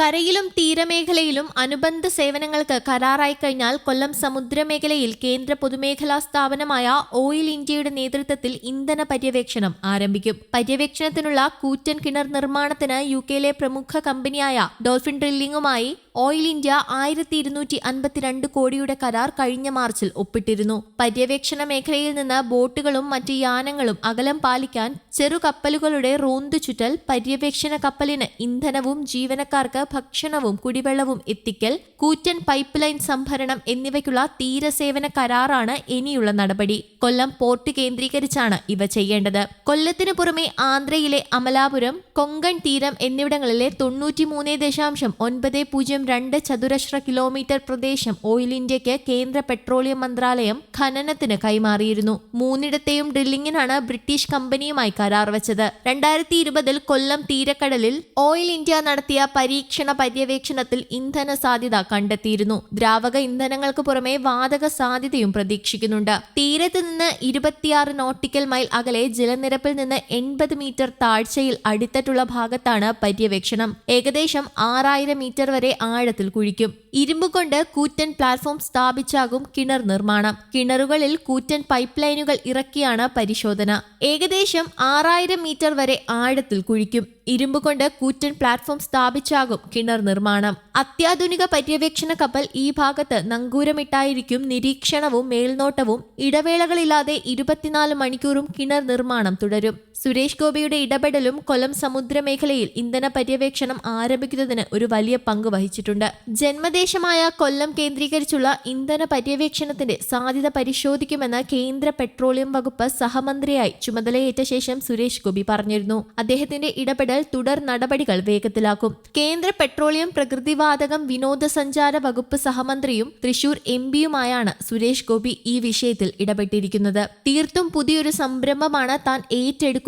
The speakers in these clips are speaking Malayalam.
കരയിലും തീരമേഖലയിലും അനുബന്ധ സേവനങ്ങൾക്ക് കരാറായി കഴിഞ്ഞാൽ കൊല്ലം സമുദ്രമേഖലയിൽ കേന്ദ്ര പൊതുമേഖലാ സ്ഥാപനമായ ഓയിൽ ഇന്ത്യയുടെ നേതൃത്വത്തിൽ ഇന്ധന പര്യവേക്ഷണം ആരംഭിക്കും. പര്യവേക്ഷണത്തിനുള്ള കൂറ്റൻ കിണർ നിർമ്മാണത്തിന് യു കെയിലെ പ്രമുഖ കമ്പനിയായ ഡോൾഫിൻ ഡ്രില്ലിംഗുമായി ഓയിൽ ഇന്ത്യ ആയിരത്തി ഇരുന്നൂറ്റി അൻപത്തിരണ്ട് കോടിയുടെ കരാർ കഴിഞ്ഞ മാർച്ചിൽ ഒപ്പിട്ടിരുന്നു. പര്യവേക്ഷണ മേഖലയിൽ നിന്ന് ബോട്ടുകളും മറ്റ് യാനങ്ങളും അകലം പാലിക്കാൻ ചെറുകപ്പലുകളുടെ റോന്തു ചുറ്റൽ പര്യവേക്ഷണ കപ്പലിന് ഇന്ധനവും ജീവനക്കാർക്ക് ഭക്ഷണവും കുടിവെള്ളവും എത്തിക്കൽ കൂറ്റൻ പൈപ്പ് ലൈൻ സംഭരണം എന്നിവയ്ക്കുള്ള തീരസേവന കരാറാണ് ഇനിയുള്ള നടപടി. കൊല്ലം പോർട്ട് കേന്ദ്രീകരിച്ചാണ് ഇവ ചെയ്യേണ്ടത്. കൊല്ലത്തിനു പുറമെ ആന്ധ്രയിലെ അമലാപുരം കൊങ്കൺ തീരം എന്നിവിടങ്ങളിലെ തൊണ്ണൂറ്റിമൂന്ന് ദശാംശം ഒൻപത് പൂജ്യം രണ്ട് ചതുരശ്ര കിലോമീറ്റർ പ്രദേശം ഓയിൽ ഇന്ത്യയ്ക്ക് കേന്ദ്ര പെട്രോളിയം മന്ത്രാലയം ഖനനത്തിന് കൈമാറിയിരുന്നു. മൂന്നിടത്തെയും ഡ്രില്ലിംഗിനാണ് ബ്രിട്ടീഷ് കമ്പനിയുമായി കരാർ വെച്ചത്. രണ്ടായിരത്തി ഇരുപതിൽ കൊല്ലം തീരക്കടലിൽ ഓയിൽ ഇന്ത്യ നടത്തിയ പരീക്ഷണ പര്യവേക്ഷണത്തിൽ ഇന്ധന സാധ്യത കണ്ടെത്തിയിരുന്നു. ദ്രാവക ഇന്ധനങ്ങൾക്ക് പുറമെ വാതക സാധ്യതയും പ്രതീക്ഷിക്കുന്നുണ്ട്. തീരത്ത് നിന്ന് ഇരുപത്തിയാറ് നോട്ടിക്കൽ മൈൽ അകലെ ജലനിരപ്പിൽ നിന്ന് എൺപത് മീറ്റർ താഴ്ചയിൽ അടിത്തട്ടുള്ള ഭാഗത്താണ് പര്യവേക്ഷണം. ഏകദേശം ആറായിരം മീറ്റർ വരെ ആഴത്തിൽ കുഴിക്കും. ഇരുമ്പ് കൊണ്ട് കൂറ്റൻ പ്ലാറ്റ്ഫോം സ്ഥാപിച്ചാകും കിണർ നിർമ്മാണം. കിണറുകളിൽ കൂറ്റൻ പൈപ്പ് ലൈനുകൾ ഇറക്കിയാണ് പരിശോധന. ഏകദേശം ആറായിരം മീറ്റർ വരെ ആഴത്തിൽ കുഴിക്കും. ഇരുമ്പ് കൊണ്ട് കൂറ്റൻ പ്ലാറ്റ്ഫോം സ്ഥാപിച്ചാകും കിണർ നിർമ്മാണം. അത്യാധുനിക പര്യവേക്ഷണ കപ്പൽ ഈ ഭാഗത്ത് നങ്കൂരമിട്ടായിരിക്കും നിരീക്ഷണവും മേൽനോട്ടവും. ഇടവേളകളില്ലാതെ ഇരുപത്തിനാല് മണിക്കൂറും കിണർ നിർമ്മാണം തുടരും. സുരേഷ് ഗോപിയുടെ ഇടപെടലും കൊല്ലം സമുദ്രമേഖലയിൽ ഇന്ധന പര്യവേക്ഷണം ആരംഭിക്കുന്നതിന് ഒരു വലിയ പങ്ക് വഹിച്ചിട്ടുണ്ട്. ജന്മദേശമായ കൊല്ലം കേന്ദ്രീകരിച്ചുള്ള ഇന്ധന പര്യവേക്ഷണത്തിന്റെ സാധ്യത പരിശോധിക്കുമെന്ന് കേന്ദ്ര പെട്രോളിയം വകുപ്പ് സഹമന്ത്രിയായി ചുമതലയേറ്റ ശേഷം സുരേഷ് ഗോപി പറഞ്ഞിരുന്നു. അദ്ദേഹത്തിന്റെ ഇടപെടൽ തുടർ നടപടികൾ വേഗത്തിലാക്കും. കേന്ദ്ര പെട്രോളിയം പ്രകൃതിവാതകം വിനോദസഞ്ചാര വകുപ്പ് സഹമന്ത്രിയും തൃശൂർ എം പിയുമായാണ് സുരേഷ് ഗോപി ഈ വിഷയത്തിൽ ഇടപെട്ടിരിക്കുന്നത്. തീർത്തും പുതിയൊരു സംരംഭമാണ് താൻ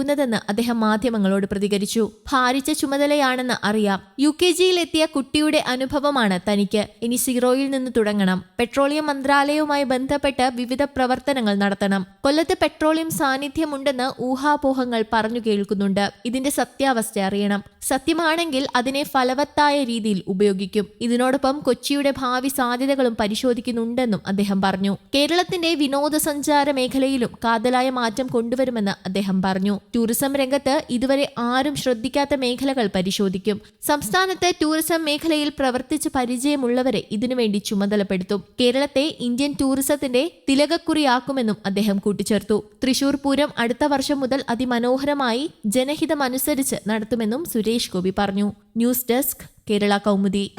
ഏറ്റെടുക്കുന്നതെന്ന് അദ്ദേഹം മാധ്യമങ്ങളോട് പ്രതികരിച്ചു. ഭാരിച്ച ചുമതലയാണെന്ന് അറിയാം. യു കെ ജിയിലെത്തിയ കുട്ടിയുടെ അനുഭവമാണ് തനിക്ക്. ഇനി സീറോയിൽ നിന്ന് തുടങ്ങണം. പെട്രോളിയം മന്ത്രാലയവുമായി ബന്ധപ്പെട്ട് വിവിധ പ്രവർത്തനങ്ങൾ നടത്തണം. കൊല്ലത്ത് പെട്രോളിയം സാന്നിധ്യമുണ്ടെന്ന് ഊഹാപോഹങ്ങൾ പറഞ്ഞു കേൾക്കുന്നുണ്ട്. ഇതിന്റെ സത്യാവസ്ഥ അറിയണം. സത്യമാണെങ്കിൽ അതിനെ ഫലവത്തായ രീതിയിൽ ഉപയോഗിക്കും. ഇതിനോടൊപ്പം കൊച്ചിയുടെ ഭാവി സാധ്യതകളും പരിശോധിക്കുന്നുണ്ടെന്നും അദ്ദേഹം പറഞ്ഞു. കേരളത്തിന്റെ വിനോദസഞ്ചാര മേഖലയിലും കാതലായ മാറ്റം കൊണ്ടുവരുമെന്ന് അദ്ദേഹം പറഞ്ഞു. ടൂറിസം രംഗത്ത് ഇതുവരെ ആരും ശ്രദ്ധിക്കാത്ത മേഖലകൾ പരിശോധിക്കും. സംസ്ഥാനത്ത് ടൂറിസം മേഖലയിൽ പ്രവർത്തിച്ച് പരിചയമുള്ളവരെ ഇതിനുവേണ്ടി ചുമതലപ്പെടുത്തും. കേരളത്തെ ഇന്ത്യൻ ടൂറിസത്തിന്റെ തിലകക്കുറിയാക്കുമെന്നും അദ്ദേഹം കൂട്ടിച്ചേർത്തു. തൃശൂർ പൂരം അടുത്ത വർഷം മുതൽ അതിമനോഹരമായി ജനഹിതമനുസരിച്ച് നടത്തുമെന്നും സുരേഷ് ഗോപി പറഞ്ഞു. News desk Kerala Kaumudi.